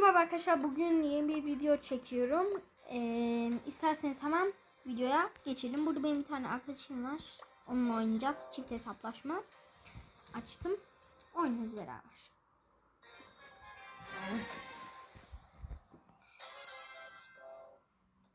merhaba arkadaşlar. Bugün yeni bir video çekiyorum. Ee, isterseniz hemen videoya geçelim. Burada benim bir tane arkadaşım var. Onunla oynayacağız. Çift hesaplaşma. Açtım. Oynuyoruz beraber.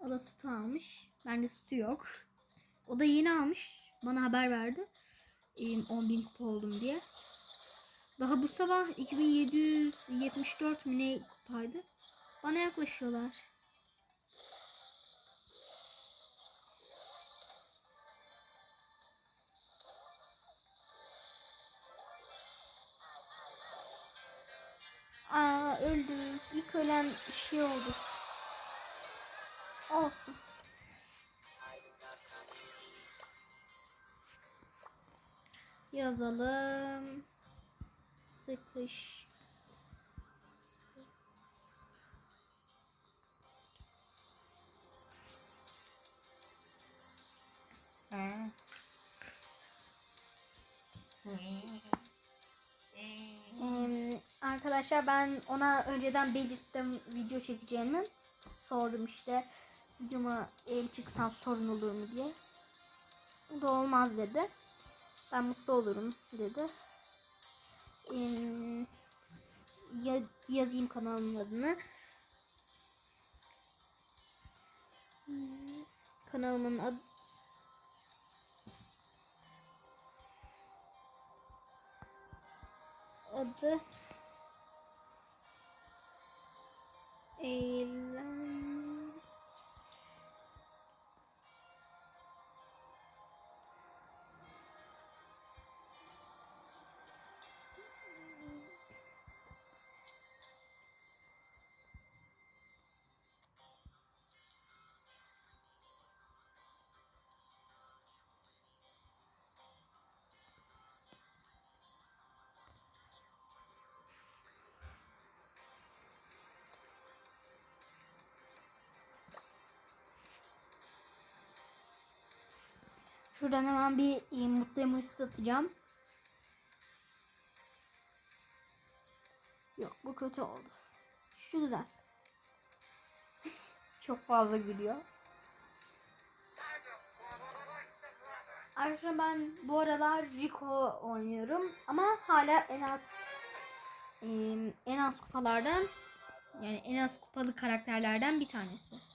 O da sütü almış. Bende sütü yok. O da yeni almış. Bana haber verdi. Ee, 10.000 kupa oldum diye. Daha bu sabah 2774 mü ne kupaydı. Bana yaklaşıyorlar. Aa öldü. İlk ölen şey oldu. Olsun. Yazalım. Sıkış. Em, arkadaşlar ben ona önceden belirttim video çekeceğimi. Sordum işte videoma el çıksan sorun olur mu diye. O da olmaz dedi. Ben mutlu olurum dedi. Em, ya, yazayım kanalımın adını. Kanalımın adı adı Eylem Şuradan hemen bir e, mutlu emoji atacağım. Yok bu kötü oldu. Şu güzel. Çok fazla gülüyor. Arkadaşlar ben bu aralar Rico oynuyorum ama hala en az e, en az kupalardan yani en az kupalı karakterlerden bir tanesi.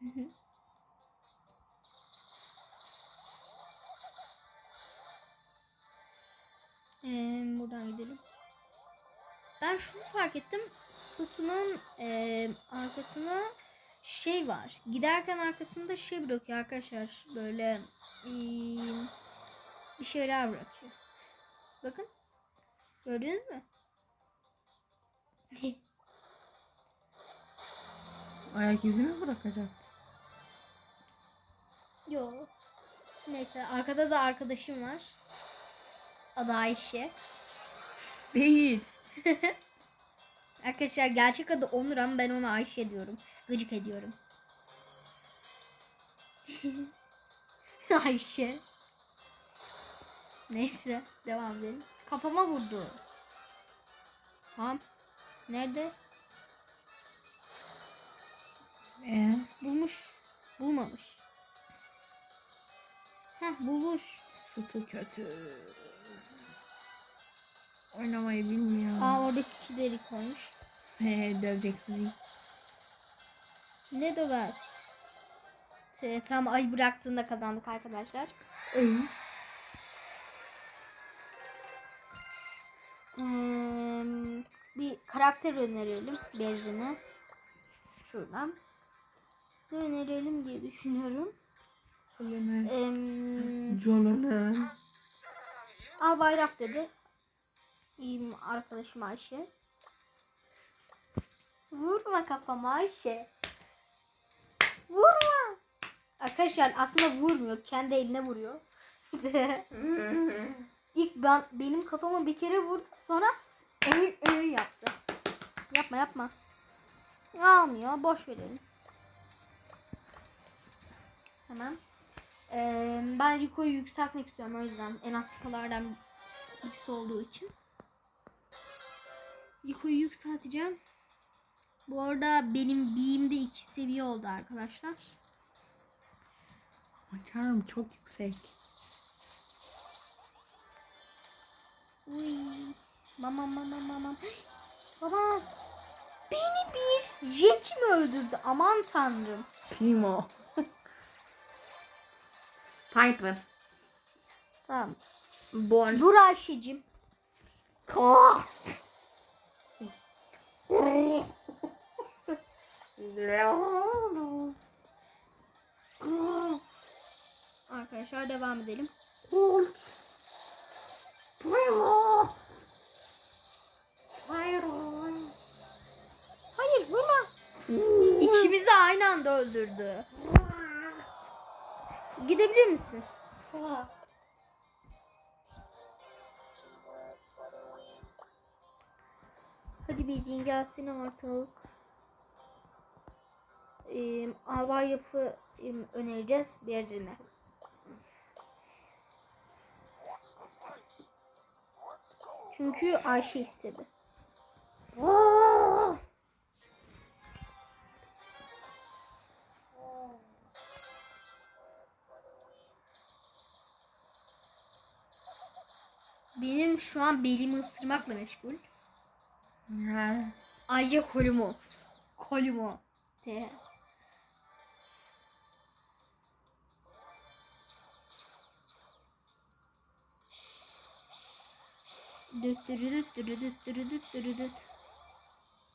Hı hı. Ee, buradan gidelim. Ben şunu fark ettim. Sütunun e, arkasına şey var. Giderken arkasında şey bırakıyor arkadaşlar. Böyle e, bir şeyler bırakıyor. Bakın. Gördünüz mü? Ayak izi mi bırakacaktı? Yo. Neyse arkada da arkadaşım var. Adı Ayşe. Değil. Arkadaşlar gerçek adı Onur ama ben ona Ayşe diyorum. Gıcık ediyorum. Ayşe. Neyse devam edelim. Kafama vurdu. Tamam. Nerede? Bulmuş. sütü kötü. Oynamayı bilmiyor. Aa oradaki kişileri koymuş. He, dövecek sizi. Ne döver? Şey, tam ay bıraktığında kazandık arkadaşlar. Ee, bir karakter önerelim Berrin'e. Şuradan. Ne önerelim diye düşünüyorum. Canını. Al bayrak dedi. İyiyim arkadaşım Ayşe. Vurma kafama Ayşe. Vurma. Arkadaşlar aslında vurmuyor. Kendi eline vuruyor. İlk ben benim kafama bir kere vurdu. Sonra eğil eğil yaptı. Yapma yapma. Almıyor. Boş verelim. Hemen. Ee, ben Rico'yu yükseltmek istiyorum o yüzden. En az kupalardan birisi olduğu için. Rico'yu yükselteceğim. Bu arada benim B'imde iki seviye oldu arkadaşlar. Bakarım çok yüksek. Uy. Mama mama mama. Baba beni bir jet mi öldürdü? Aman tanrım. Primo. Piper. Tamam. Bon. Dur Ayşe'cim. Arkadaşlar devam edelim. Primo. Hayır vurma. İkimizi aynı anda öldürdü. Gidebilir misin? Hadi Beijing gelsin artık. Ee, Albay yapı önereceğiz Bercin'e. Çünkü Ayşe istedi. Benim şu an belimi ısırmakla meşgul. Ayrıca kolumu. Kolumu. T. Düt düt dürü düt dürü düt dürü düt.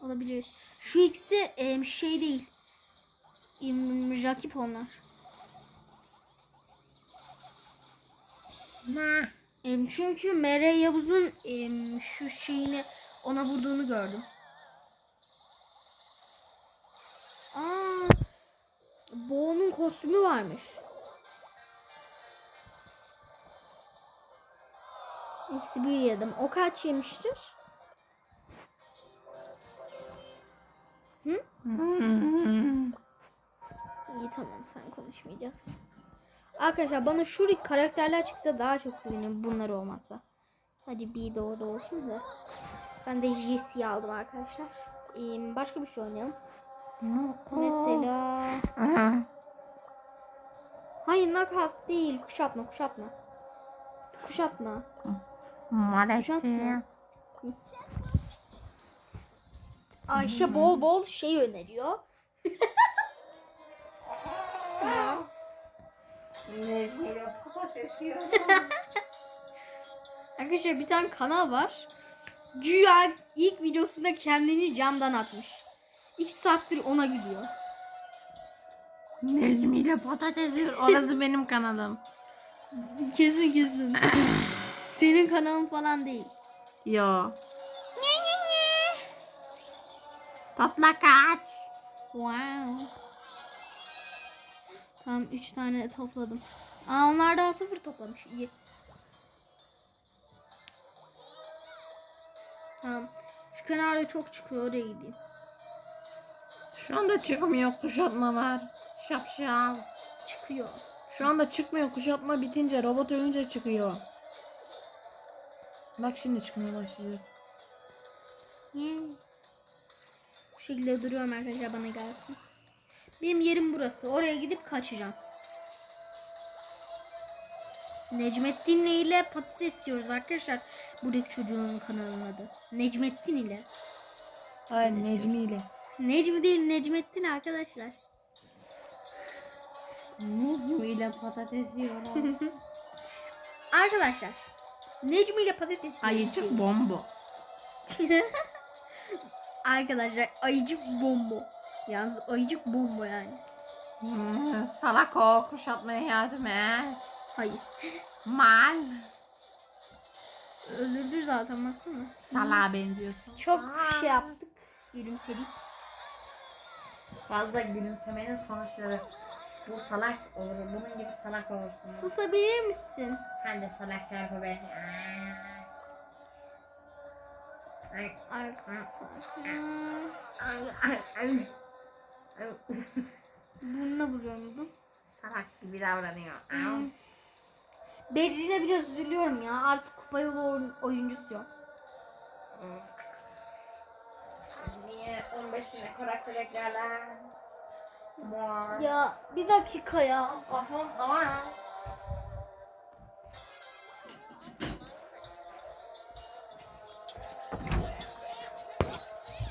Olabiliriz. Şu ikisi em, şey değil. Em, rakip onlar. Ne? Çünkü Mere Yavuz'un şu şeyini ona vurduğunu gördüm. Aa, Bo'nun kostümü varmış. Eksi bir yedim. O kaç yemiştir? Hı? Hmm. İyi tamam sen konuşmayacaksın. Arkadaşlar bana şu karakterler çıksa daha çok sevinirim bunlar olmasa. Sadece bir de orada olsun da. Ben de Jesse'yi aldım arkadaşlar. Ee, başka bir şey oynayalım. Mesela... Hayır knockout değil. Kuşatma kuşatma. Kuşatma. Kuşatma. Ayşe bol bol şey öneriyor. tamam. Arkadaşlar bir tane kanal var. Güya ilk videosunda kendini camdan atmış. İki saattir ona gülüyor. Necmi ile patates yiyor. Orası benim kanalım. Kesin kesin. Senin kanalın falan değil. Yo. Topla kaç. Wow. Tamam 3 tane topladım. Aa onlar daha sıfır toplamış. İyi. Tamam. Şu kenarda çok çıkıyor oraya gideyim. Şu anda çıkmıyor kuşatma var. Şapşal. Çıkıyor. Şu anda çıkmıyor kuşatma bitince robot ölünce çıkıyor. Bak şimdi çıkmaya başlayacak. Yeah. Bu şekilde duruyorum arkadaşlar bana gelsin. Benim yerim burası. Oraya gidip kaçacağım. Necmettin ile patates yiyoruz arkadaşlar. Buradaki çocuğun kanalının adı. Necmettin ile. Hayır Necmi ile. Necmi değil Necmettin arkadaşlar. Necmi ile patates yiyorum. Arkadaşlar. Necmi ile patates yiyoruz. Ayıcık bombo. arkadaşlar ayıcık bombo. Yalnız ayıcık bombo yani. Hmm, salak o kuşatmaya yardım et. Hayır. Mal. Öldürdü zaten baksana. Salağa benziyorsun. Çok şey yaptık. Gülümsedik. Fazla gülümsemenin sonuçları. Bu salak olur. Bunun gibi salak olursun. Susabilir misin? Hem de salak çarpı be. Ay, Ar- ay, ay, ay. Ay, Burnuna vuruyorum bunu. Salak gibi davranıyor. Hmm. Becerine biraz üzülüyorum ya. Artık kupa yolu oyun- oyuncusu yok. Niye 15 bine karakter eklerler? Ya bir dakika ya. Kafam ağır.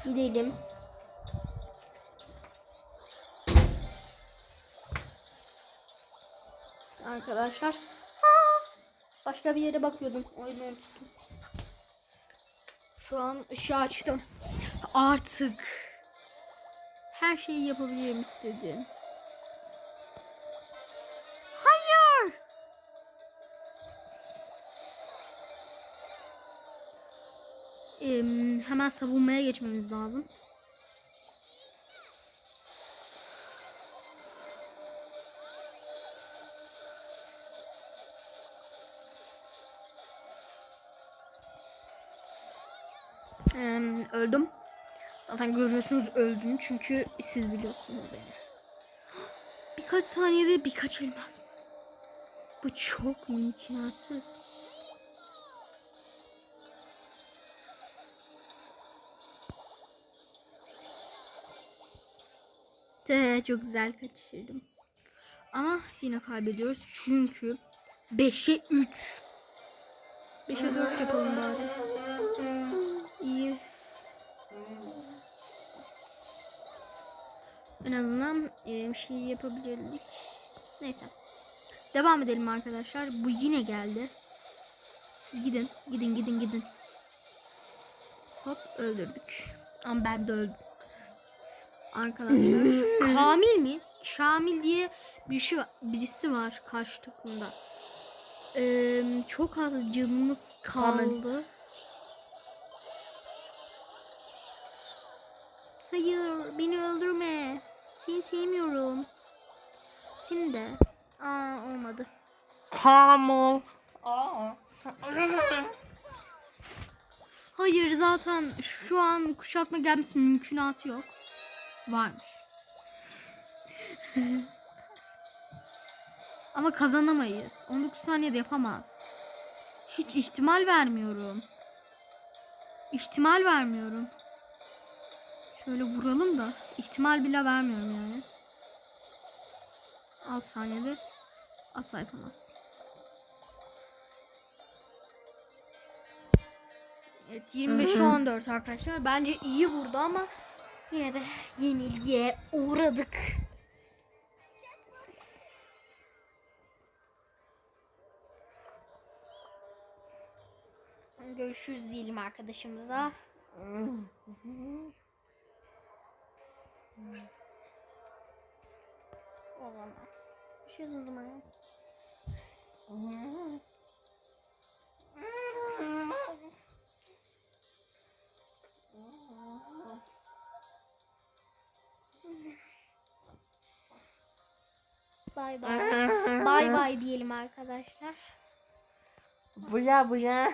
Gidelim. Arkadaşlar. Aa! Başka bir yere bakıyordum. Oyunu unuttum. Şu an ışığı açtım. Artık her şeyi yapabilirim istediğim. Hayır. Em, hemen savunmaya geçmemiz lazım. Öldüm. Zaten görüyorsunuz öldüm çünkü siz biliyorsunuz beni. Birkaç saniyede birkaç elmas mı? Bu çok mümkünatsız. De çok güzel kaçırdım. Ama yine kaybediyoruz çünkü 5'e 3. 5'e 4 yapalım bari. En azından e, bir şey yapabilirdik. Neyse. Devam edelim arkadaşlar. Bu yine geldi. Siz gidin. Gidin gidin gidin. Hop öldürdük. Ama ben de öldüm. Arkadaşlar. Kamil mi? Şamil diye bir şey var- birisi var karşı takımda. Ee, çok az canımız Kamil. kaldı. Hayır beni öldürme. Seni sevmiyorum. Seni de. Aa olmadı. Kamil. Aa. Hayır zaten şu an kuşatma gelmesi mümkünatı yok. Varmış. Ama kazanamayız. 19 saniyede yapamaz. Hiç ihtimal vermiyorum. İhtimal vermiyorum. Şöyle vuralım da ihtimal bile vermiyorum yani. 6 saniyede asla yapamaz. Evet 25'e 14 arkadaşlar. Bence iyi vurdu ama yine de yenilgiye uğradık. Görüşürüz diyelim arkadaşımıza. O zaman. Görüşürüz o zaman. Bay bay. Bay bay diyelim arkadaşlar. Buya buya.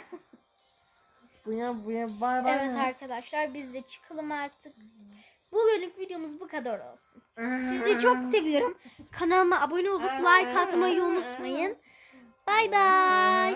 Buya buya bay bay. Evet arkadaşlar biz de çıkalım artık. Bugünlük videomuz bu kadar olsun. Sizi çok seviyorum. Kanalıma abone olup like atmayı unutmayın. Bay bay.